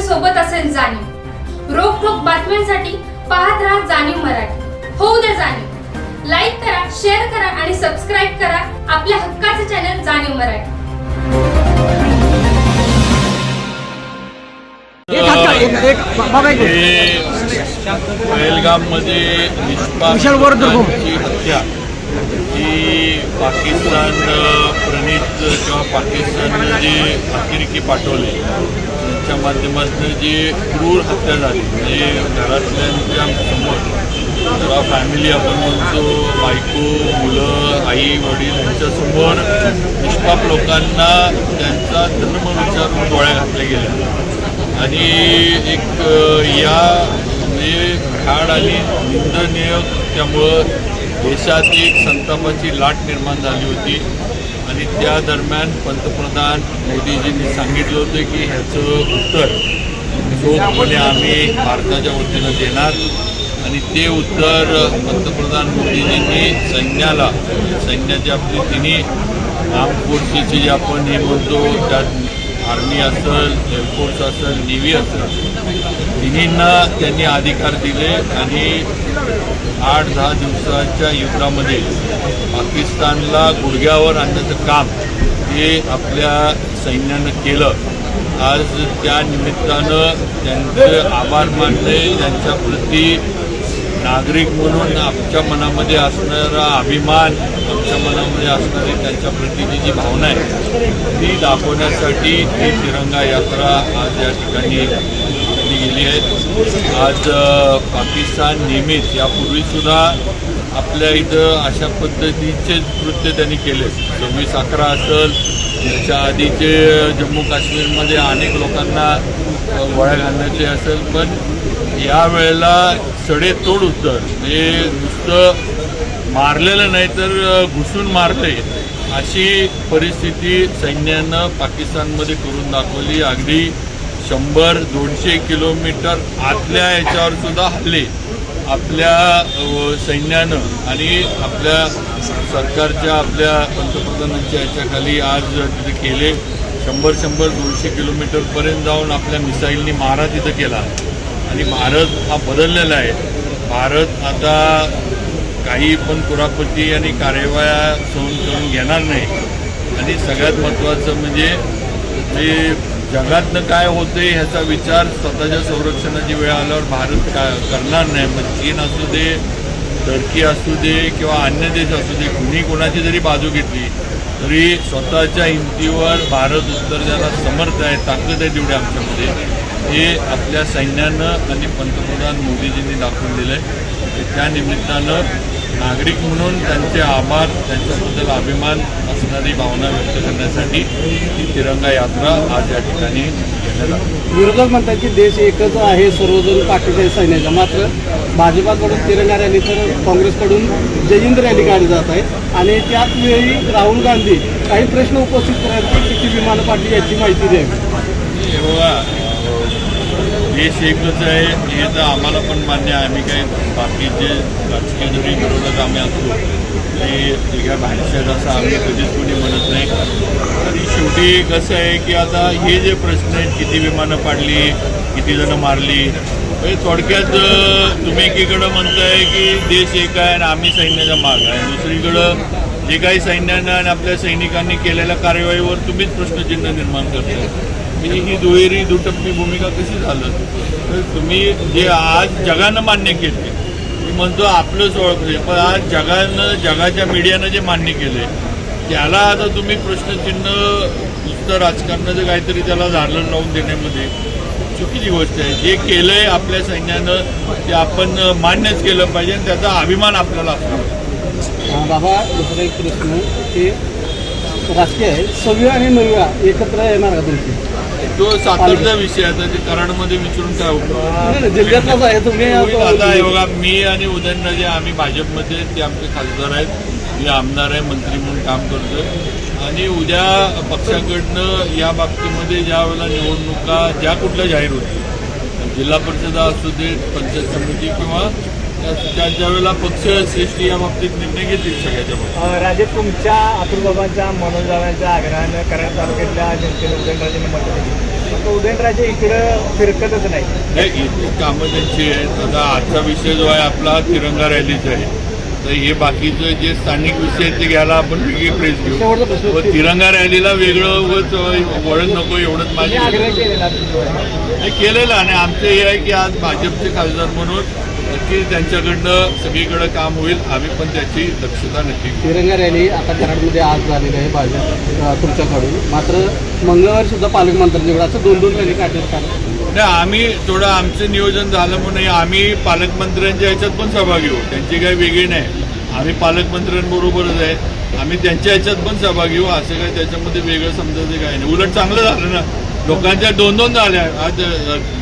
सोबत असेल जाणीव. रोखोक बातम्यांसाठी पाहत राहा जाणीव मराठी. होऊ द्या जाणीव. लाईक करा शेअर करा आणि सबस्क्राईब करा आपल्या हक्काचे चॅनल जाणीव मराठी. भाऊ. निष्पापांची हत्या. ही पाकिस्तान प्रणित किंवा पाकिस्ताननं जे अतिरेकी पाठवले त्यांच्या माध्यमातून जी क्रूर हत्या झाली म्हणजे घरातल्यांच्या समोर किंवा फॅमिली आपण म्हणतो बायको मुलं आई वडील यांच्यासमोर निष्पाप लोकांना त्यांचा धर्म विचारून गोळ्या घातल्या गेल्या. आणि एक या म्हणजे खाड आणि निंदनीय त्यामुळं देशात एक संतापाची लाट निर्माण झाली होती. आणि त्या दरम्यान पंतप्रधान मोदीजींनी सांगितलं होतं की ह्याचं उत्तर चोखपणे आम्ही भारताच्या वतीनं देणार आणि ते उत्तर पंतप्रधान मोदीजींनी सैन्याला सैन्याची आपली तिन्ही आर्म फोर्सेसची जे आपण हे म्हणतो त्यात आर्मी असेल एअरफोर्स असेल नेव्ही असेल तिन्हींना त्यांनी अधिकार दिले आणि आठ दहा दिवसाच्या युद्धामध्ये पाकिस्तानला गुडघ्यावर आणण्याचं काम हे आपल्या सैन्यानं केलं. आज त्या निमित्तानं त्यांचे आभार मानले त्यांच्याप्रती नागरिक म्हणून आमच्या मनामध्ये असणारा अभिमान आमच्या मनामध्ये असणारी त्यांच्या प्रतीची जी भावना आहे ती दाखवण्यासाठी ही तिरंगा यात्रा आज या ठिकाणी गेली आहे. आज पाकिस्तान नेहमीच यापूर्वीसुद्धा आपल्या इथं अशा पद्धतीचे कृत्य त्यांनी केले. सव्वीस अकरा असेल त्याच्या आधीचे जम्मू काश्मीरमध्ये अनेक लोकांना वळ्या घालण्याचे असेल पण यावेळेला सडेतोड उत्तर म्हणजे नुसतं मारलेलं नाही तर घुसून मारले अशी परिस्थिती सैन्यानं पाकिस्तानमध्ये करून दाखवली. अगदी शंभर दोनशे किलोमीटर आतल्या याच्यावर सुद्धा हल्ले. आपल्या सैन्यानं आणि आपल्या सरकारच्या आपल्या पंतप्रधानांच्या याच्याखाली आज तिथे केले. शंभर शंभर दोनशे किलोमीटरपर्यंत जाऊन आपल्या मिसाईलनी मारा तिथं केला. आणि भारत हा बदललेला आहे. भारत आता काही पण कुरापती आणि कार्यवाया सहन करून घेणार नाही. आणि सगळ्यात महत्त्वाचं म्हणजे जे जगातनं काय होते ह्याचा विचार स्वतःच्या संरक्षणाची वेळ आल्यावर भारत का करणार नाही. मग चीन असू दे टर्की असू दे किंवा अन्य देश असू दे कुणी कोणाची जरी बाजू घेतली तरी स्वतःच्या हिमतीवर भारत उत्तर द्यायला समर्थ आहे ताकद आहे तेवढी आमच्यामध्ये. हे आपल्या सैन्यानं आणि पंतप्रधान मोदीजींनी दाखवून दिलं आहे त्या निमित्तानं नागरिक म्हणून त्यांचे आभार त्यांच्याबद्दल अभिमान असणारी भावना व्यक्त करण्यासाठी ही तिरंगा यात्रा आज या ठिकाणी विरोधक म्हणतात की देश एकच आहे सर्वजण पाठीचे सैन्याचा मात्र भाजपाकडून तिरंगा रॅली तर काँग्रेसकडून जयहिंद रॅली काढली जात आहे. आणि त्याच वेळी राहुल गांधी काही प्रश्न उपस्थित करत की किती विमानं पाडली याची माहिती द्यावी. हे बघा देश एकच आहे हे तर आम्हाला पण मान्य आहे. आम्ही काही बाकीचे राजकीय जरी विरोधक आम्ही असलो ते एका बाहेरच्या असं आम्ही कधीच कोणी म्हणत नाही. आणि शेवटी कसं आहे की आता हे जे प्रश्न आहेत किती विमानं पाडली किती जणं मारली म्हणजे थोडक्यात तुम्ही एकीकडं म्हणताय की देश एक आहे आणि आम्ही सैन्याचा माग आहे. दुसरीकडं जे काही सैन्यानं आणि आपल्या सैनिकांनी केलेल्या कार्यवाहीवर तुम्हीच प्रश्नचिन्ह निर्माण करताय. म्हणजे ही दुहेरी दुटप्पी भूमिका कशी झालं? तर तुम्ही जे आज जगानं मान्य केले मी म्हणतो आपलंच ओळखले पण आज जगानं जगाच्या मीडियानं जे मान्य केले त्याला आता तुम्ही प्रश्नचिन्ह नुसतं राजकारणाचं काहीतरी त्याला झाडलं लावून देण्यामध्ये चुकीची गोष्ट आहे. जे केलं आहे आपल्या सैन्यानं ते आपण मान्यच केलं पाहिजे आणि त्याचा अभिमान आपल्याला असला बाबा दुसरा एक प्रश्न की राजकीय आहे सव्या आणि नव्या एकत्र येणार का तुमची? तो सातारचा विषय आहे तर ते कराडमध्ये विचारून काय उपयोग जिल्ह्यातलाच आहे आता बघा मी आणि उदयनराजे आम्ही भाजपमध्ये ते आमचे खासदार आहेत. मी आमदार आहे मंत्री म्हणून काम करतोय. आणि उद्या पक्षाकडनं या बाबतीमध्ये ज्या वेळेला निवडणुका ज्या कुठल्या जाहीर होतील जिल्हा परिषद असू दे पंचायत समिती किंवा त्या ज्या वेळेला पक्ष श्रेष्ठी या बाबतीत निर्णय घेतील सगळ्याच्या बाबतीत. राजे तुमच्या अतुल बाबांच्या मनोजावांच्या आग्रहानं कराड तालुक्यातल्या जनतेने उदयनराजेंना मत दिली. फक्त उदयनराजे इकडं फिरकतच नाही इतकी कामं त्यांची आहेत. आता आजचा विषय जो आहे आपला तिरंगा रॅलीचा आहे. तर हे बाकीचं जे स्थानिक विषय आहेत ते घ्यायला आपण वेगळी प्रेस घेऊ. व तिरंगा रॅलीला वेगळं वळण नको एवढंच माझी केलेलं. आणि आमचं हे आहे की आज भाजपचे खासदार म्हणून नक्की त्यांच्याकडनं सगळीकडे काम होईल आम्ही पण त्याची दक्षता नक्की तिरंगा रॅली आता कराडमध्ये आज झालेली आहे भाजप तुमच्याकडून. मात्र मंगळवारी सुद्धा पालकमंत्र्यांच्याकडे असं दोन दोन रॅली काढण्यात नाही आम्ही थोडं आमचं नियोजन झालं म्हणून आम्ही पालकमंत्र्यांच्या ह्याच्यात पण सहभागी होऊ. त्यांची काही वेगळी नाही. आम्ही पालकमंत्र्यांबरोबरच आहे. आम्ही त्यांच्या ह्याच्यात पण सहभागी होऊ. असं काही त्याच्यामध्ये वेगळं समजायचं काही नाही. उलट चांगलं झालं ना. लोकांच्या दोन दोन झाल्या. आज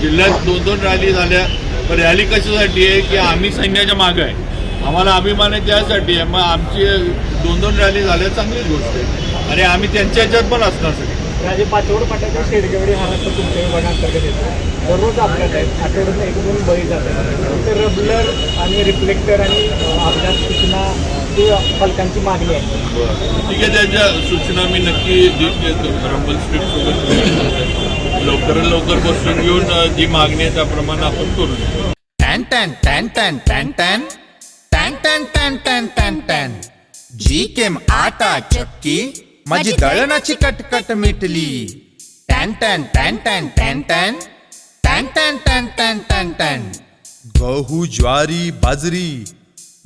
जिल्ह्यात दोन दोन रॅली झाल्या. पण रॅली कशासाठी आहे की आम्ही सैन्याच्या मागं आहे? आम्हाला अभिमान आहे त्यासाठी आहे. मग आमची दोन दोन रॅली झाल्या चांगलीच गोष्ट आहे. आणि आम्ही त्यांच्या ह्याच्यात पण असणार सगळे. राजे पाचवड पाट्याच्या शेडगेवडी हा रस्ता तुमच्या विभागांतर्गत येतो. दररोज अपघात आहेत आठवड्यातून एक दोन बळी जातात ते रबलर आणि रिफ्लेक्टर आणि अपघात सूचना पालकांची मागणी आहे. ठीक आहे त्याच्या सूचना मी नक्की रंबल स्ट्रीट सोबत लवकरात लवकर बसून घेऊन जी मागणी आहे त्याप्रमाणे आपण करू टॅन टॅन टॅन टॅन टॅन टॅन टॅन टॅन टॅन टॅन टॅन टॅन जी केम आटा चक्की माझी दळणाची कटकट मिटली टॅन टॅन टॅन टॅन टॅन टॅन टॅन टॅन टॅन टॅन टॅन टॅन गहू ज्वारी बाजरी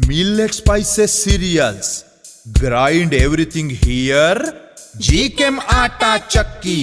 millet spices cereals grind everything here जी केम आटा चक्की